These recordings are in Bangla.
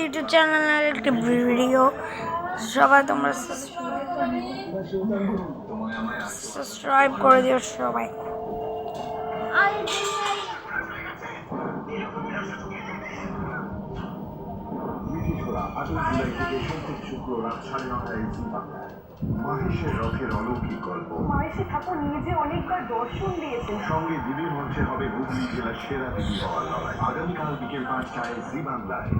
ইউটিউব চ্যানেলের একটি ভিডিও। সবাই তোমরা সাবস্ক্রাইব করে দিও সবাই। আটক জুলাই থেকে সোম শুক্র রাত সাড়ে নটায় মাহেশের রথের অলৌকিক গল্প মায়েশে ঠাকুর নিজে অনেকবার দর্শন দিয়েছেন সঙ্গে দিদির মঞ্চে হবে হুগলি জেলার সেরা দিদি হওয়ার লড়াই আগামীকাল বিকেল পাঁচটায় জি বাংলায়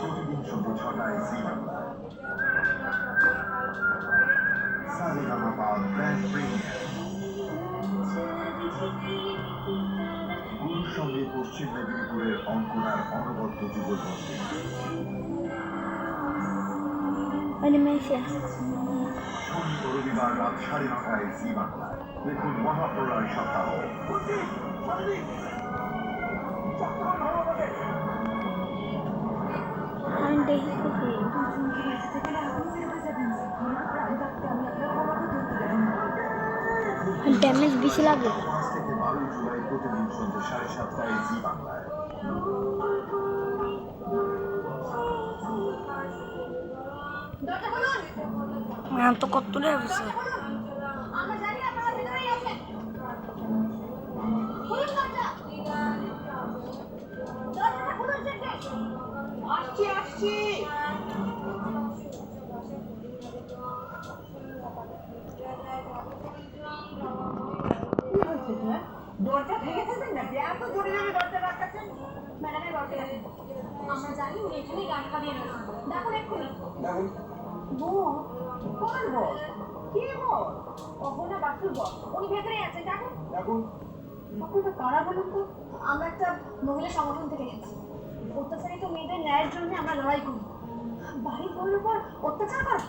প্রতিদিন সন্ধ্যে ছটায় জি সারেগামাপা গ্র্যান্ড প্রিমিয়ার সঙ্গে পশ্চিম মেদিনীপুরের অঙ্কনার অনবদ্য যুগলবন্দী রবিবার রাত সাড়ে নটায় জি বাংলায় দেখুন মহাপ্রলয় সপ্তাহ আমি দেখি ড্যামেজ বেশি লাগে? পাঁচ থেকে বারোই জুলাই প্রতিদিন সন্ধ্যে সাড়ে সাতটায় জি বাংলায় আমি তো কত দূরে আছে আমরা জানি আপনারা ভিতরেই আছেন খুলুন দরজা দরজাটা খুলুন চেটে আসছি আসছি তোমার দরজা ভেঙে ফেলবেন নাকি? এত জোরে জোরে দরজা রাখাচ্ছেন? ম্যাডামের দরজা আমরা জানি উনি এখানেই গান রয়েছেন। দেখুন এক্ষুনি। বল কোন বল কে বল অহনা বাসুর বল উনি ভেতরে আছেন। দেখুন। দেখুন। আপনারা কারা বলুন তো? আমরা একটা মহিলা সংগঠন থেকে এসেছি অত্যাচারিত মেয়েদের ন্যায়ের জন্য আমরা লড়াই করি। বাড়ির বউয়ের উপর অত্যাচার করা।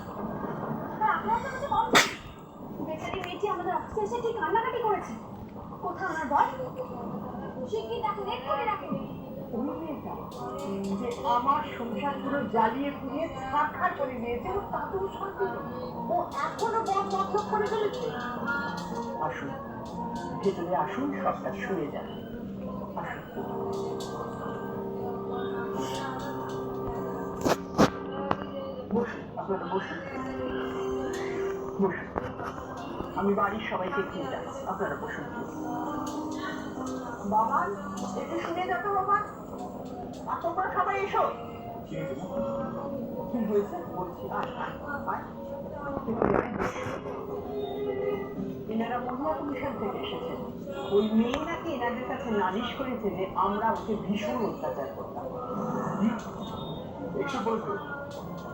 আপনারা তো কিছু বলেন বেচারি মেয়েটি আমাদের অফিসে এসে ঠিক কান্নাকাটি করেছে। কোথায় আমার যে আমার সংসারগুলো জ্বালিয়ে পুড়িয়ে ছাড়খাড় করে নিয়েছে তাতেও শান্তি ও এখনও বড় মতলব করে চলেছে? আসুন, ভেতরে আসুন, সবটা শুনে যান। বসুন, আপনারা বসুন। বসুন। আমি বাড়ির সবাইকে খেয়ে যাচ্ছি আপনারা বসুন। বাবা একটু শুনে বাবা? তোমরা সবাই এসো। এনারা এসেছেন ওই মেয়ে নাকি এনাদের কাছে নালিশ করেছে যে আমরা ওকে ভীষণ অত্যাচার করতাম।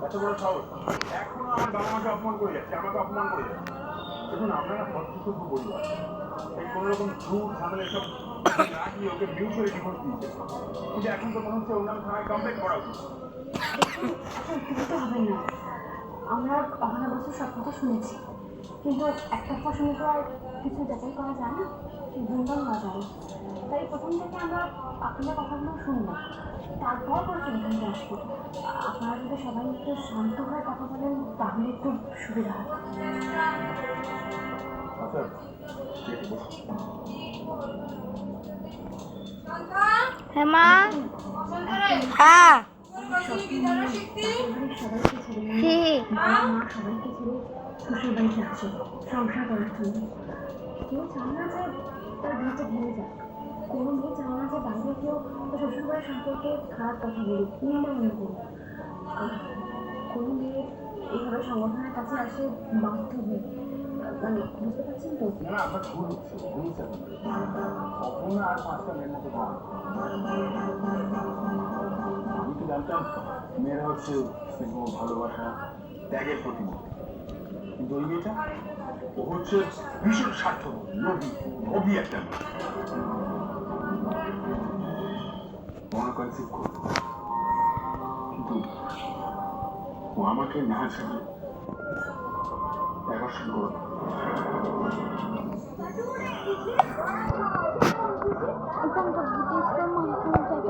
এত বড় এখনও আমার বাবা মাকে অপমান করে যাচ্ছে, আমাকে অপমান করে যাচ্ছে। দেখুন, আপনারা ভদ্রসভ্য পরিবার এই কোনো রকম ঝুট, ঝামেলা এসব না দিয়ে ওকে মিউচুয়ালি ডিভোর্স দিয়েছে। কিন্তু এখন তো মনে হচ্ছে ওর নামে থানায় কমপ্লেন করা উচিত। না আমরা অহনা বছর সব কথা শুনেছি। কিন্তু একটা কথা শুনে তো আর কিছু যাচাই করা যায় না। ভুলভাল হওয়া যায় তাই প্রথম থেকে আমরা আপনাদের কথাগুলো শুনব। তারপর করে সিদ্ধান্তে আসব। আপনারা যদি সবাই একটু শান্ত হয়ে কথা বলেন, তাহলে একটু সুবিধা হয়। হ্যাঁ মা হ্যাঁ। কোনো মেয়ে চায় না যে বাইরে কেউ তার সম্পর্কে খারাপ কথা বলুক নিন্দা মনে করুক কোনো মেয়ে এইভাবে সংগঠনের কাছে আসে বাধ্য হয়ে। আর পাঁচটা মেয়ের মতো না জানতাম মেয়েরা হচ্ছে স্নেহ ভালোবাসা, ত্যাগের প্রতিমূর্তি কিন্তু ওই মেয়েটা ও হচ্ছে ভীষণ স্বার্থ লোভী লোভী একটা। মনে করবে কিন্তু ও আমাকে না জানে আকর্ষণ করুন এখন তো ব্রিটিশরা মানতে চাইতো